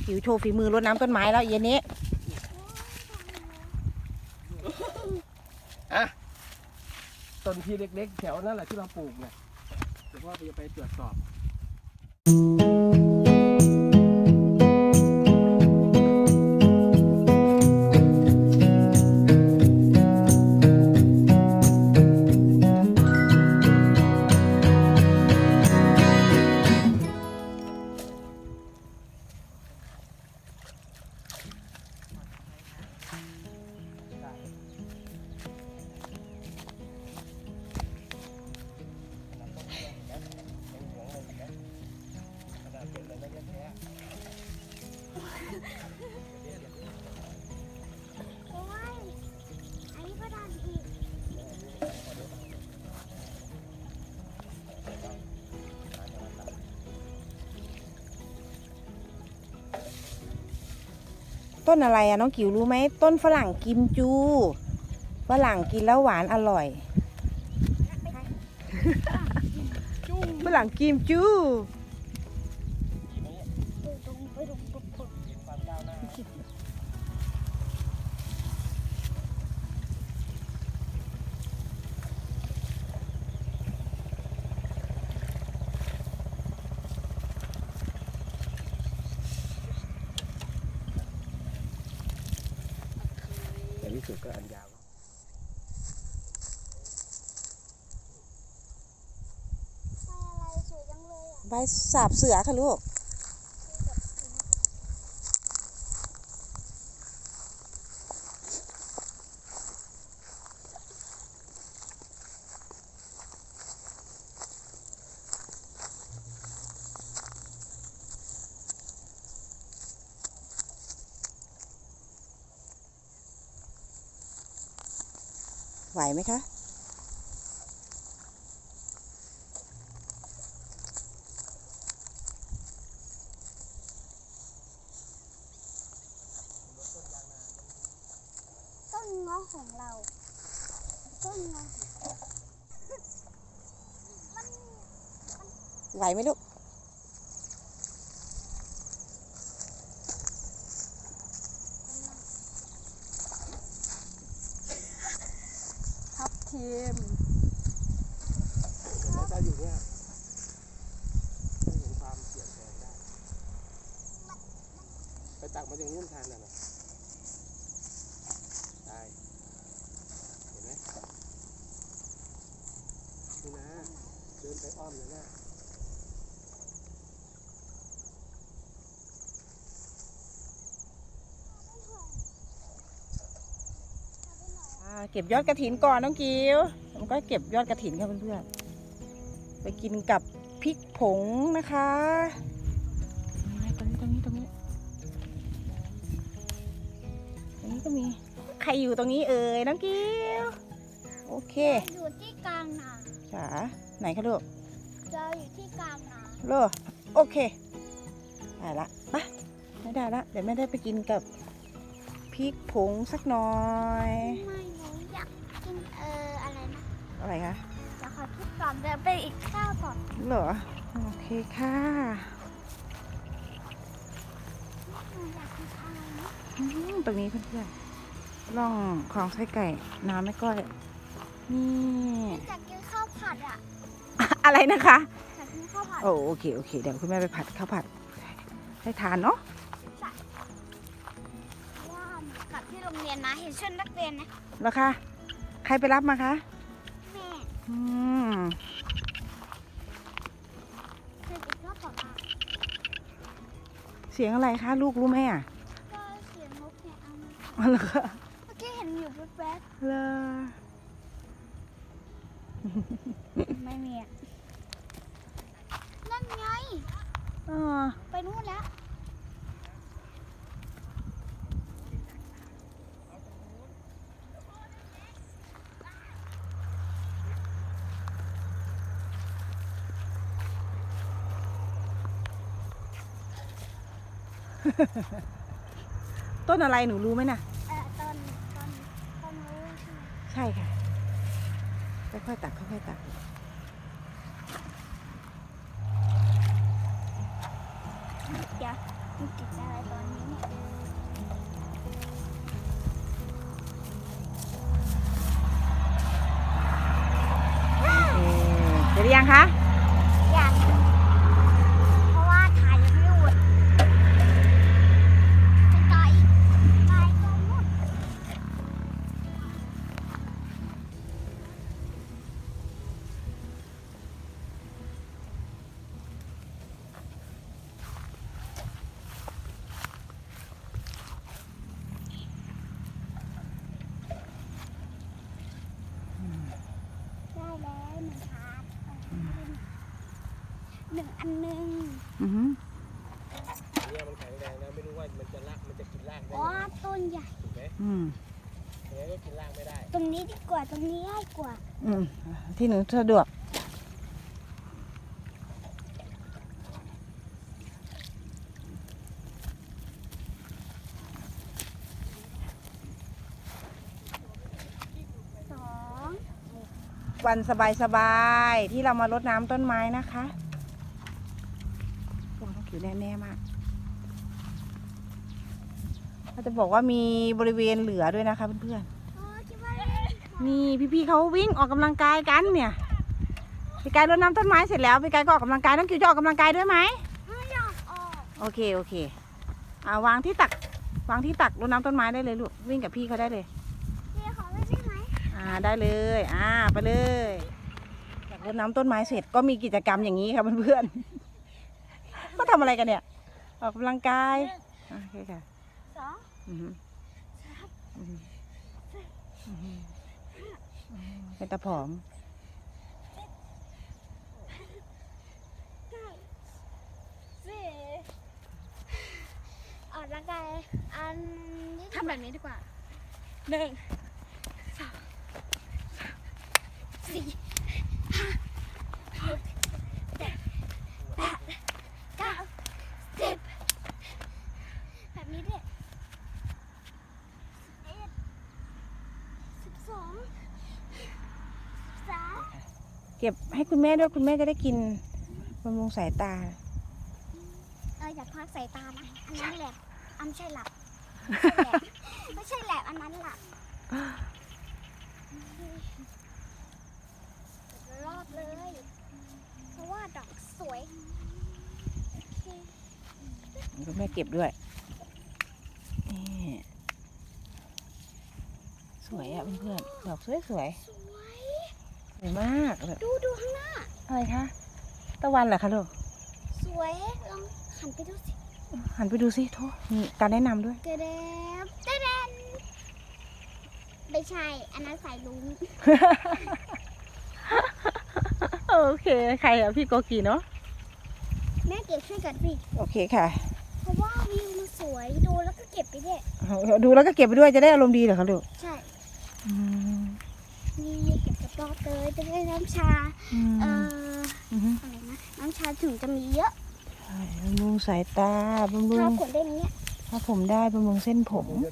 องจิ๋วโชว์ฝีมือรดน้ำต้นไม้แล้วเย็นนี้อะต้นที่เล็กๆ แถวนั่นแหละที่เราปลูกเนี่ยเดี๋ยวพ่อจะไปตรวจสอบ ต้นอะไรอะน้องกิ๋วรู้ไหมต้นฝรั่งกิมจูฝรั่งกินแล้วหวานอร่อยฝรั่งกิมจู ไปตรงไปตรงปุ๊บปุ๊บ แต่ ที่สุดก็อันยาวใบอะไรสวยจังเลยอะใบสาบเสือค่ะลูก ไหวไหมคะต้นเงาะของเราต้นเงาะมันไหวไหมลูก ทับทีม แล้วถ้าอยู่เนี่ยจะเห็นความเปลี่ยนแปลงได้ ไป ตักมาจากนู่นทานน่ะนะได้เห็นไหมนี่นะ เดินไปอ้อมเลยนะอ่าเก็บยอดกระถินก่อนน้องกิวผมก็เก็บยอดกระถินค่ะเพื่อนๆ ไปกินกับพริกผงนะคะ มี ใครอยู่ตรงนี้เอ่ยน้องกิวโอเคอยู่ที่กลางนาจ๋าไหนคะลูกเจออยู่ที่กลางนาโลโอเคได้ละไปไม่ได้ละเดี๋ยวไม่ได้ไปกินกับพริกผงสักหน่อย ไม่หนูอยากกินเอออะไรนะอะไรคะเดี๋ยวขอคิดก่อนเดี๋ยวไปอีกข้าวก่อนเหรอ โอเคค่ะ หนูอยากกินอะไรนะ อืม ตรงนี้เพื่อนๆร่องคลองไส้ไก่ น้ำไม่ก้อย นี่ อยากกินข้าวผัดอะอะไรนะคะ อยากกินข้าวผัดโอ้โอเคโอเคเดี๋ยวคุณแม่ไปผัดข้าวผัดให้ทานเนาะว่าหนูกลับที่โรงเรียนนะเห็นชุดนักเรียนนะแล้วคะใครไปรับมาคะแม่อืมเคยกินข้าวผัดมาเสียงอะไรคะ ลูกรู้ไหมอะ อามาอ๋อเหรอคะเมื่อกี้เห็นอยู่แป๊บเหรอๆไม่มีอะนั่นไง อ๋อไปนู่นแล้วต้นอะไรหนูรู้ไหมน่ะ เออตอนตอนตอนรู้ ใช่ค่ะค่อยๆตักค่อยๆตักเดี๋ยวมันติดอะไรตอนนี้เนี่ยเดี๋ยวยังคะ อย่างเพราะว่าถ่ายยังไม่หมดไปต่ออีกไปตรงนู้น ได้แล้วหนึ่งถาดห นึ่งอันหนึ่งอือหือเนี่ยมันแข็งแรงนะไม่รู้ว่ามันจะลากมันจะกินรากได้อ๋อไหมต้นใหญ่ ถูกไหมอืมยังไงก็กินรากไม่ได้ตรงนี้ดีกว่าตรงนี้ง่ายกว่า อืมที่หนูสะดวก สองวันสบายๆที่เรามารดน้ำต้นไม้นะคะ พวกเขาผิวแน่ๆมากเขาจะบอกว่ามีบริเวณเหลือด้วยนะคะเพื่อนอ๋อคิดว่าๆนี่พี่ๆเขาวิ่งออกกำลังกายกันเนี่ยพี่กายรดน้ำต้นไม้เสร็จแล้วพี่กายก็ออกกำลังกายน้องกิวจะออกกำลังกายด้วยไหมไม่อยากออกโอเคโอเคอ่าวางที่ตักวางที่ตักรดน้ำต้นไม้ได้เลยลูกวิ่งกับพี่เขาได้เลยพี่ขอไม่ได้ไหมอ่าได้เลยอ่าไปเลยจากรดน้ำต้นไม้เสร็จก็มีกิจกรรมอย่างนี้ค่ะเพื่อนๆ ก็ทำอะไรกันเนี่ย ออกกำลังกายอ่าโอเคค่ะสองอือหืออือหืออือหือเป็นตะผอม สี่ออกกำลังกายอันนี้ทำแบบนี้ดีกว่าหนึ่ง สี่ห้าหกเจ็ดแปดเก้าสิบแบบนี้ด้วยสิบเอ็ดสิบสองสิบสาม เก็บให้คุณแม่ด้วยคุณแม่จะได้กินบำรุงสายตา เอออย่าพักสายตานะ อันนั้นแหละ อันไม่ใช่หลับไม่ใช่แหละอันนั้นหลับรอบเลย เพราะว่าดอกสวยโอเคคุณแม่เก็บด้วย นี่ สวยอะเพื่อนๆ ดอกสวยๆ สวยสวยสวยมากแบบดูดูข้างหน้า อะไรคะ ตะวันเหรอคะลูก สวยลองหันไปดูสิหันไปดูสิโทษมีการแนะนำด้วยเกระเดบเตะเดนไม่ใช่ อันนั้นสายลุงโอเค ใครอะพี่โกกีเนาะ แม่เก็บช่วยกันสิโอเคค่ะ เพราะว่าวิวมันสวยดูแล้วก็เก็บไปด้วยเอาดูแล้วก็เก็บไปด้วยจะได้อารมณ์ดีเหรอคะลูก ใช่ อืม นี่เก็บกับรอบ เลยจะได้น้ำชา อืมเอ่ออือฮึอะไรนะ น้ำชาถึงจะมีเยอะใช่บำรุงสายตาบำรุถ้างผลได้ไหมเนี่ยถ้าผมได้บำรุงเส้นผมเดี๋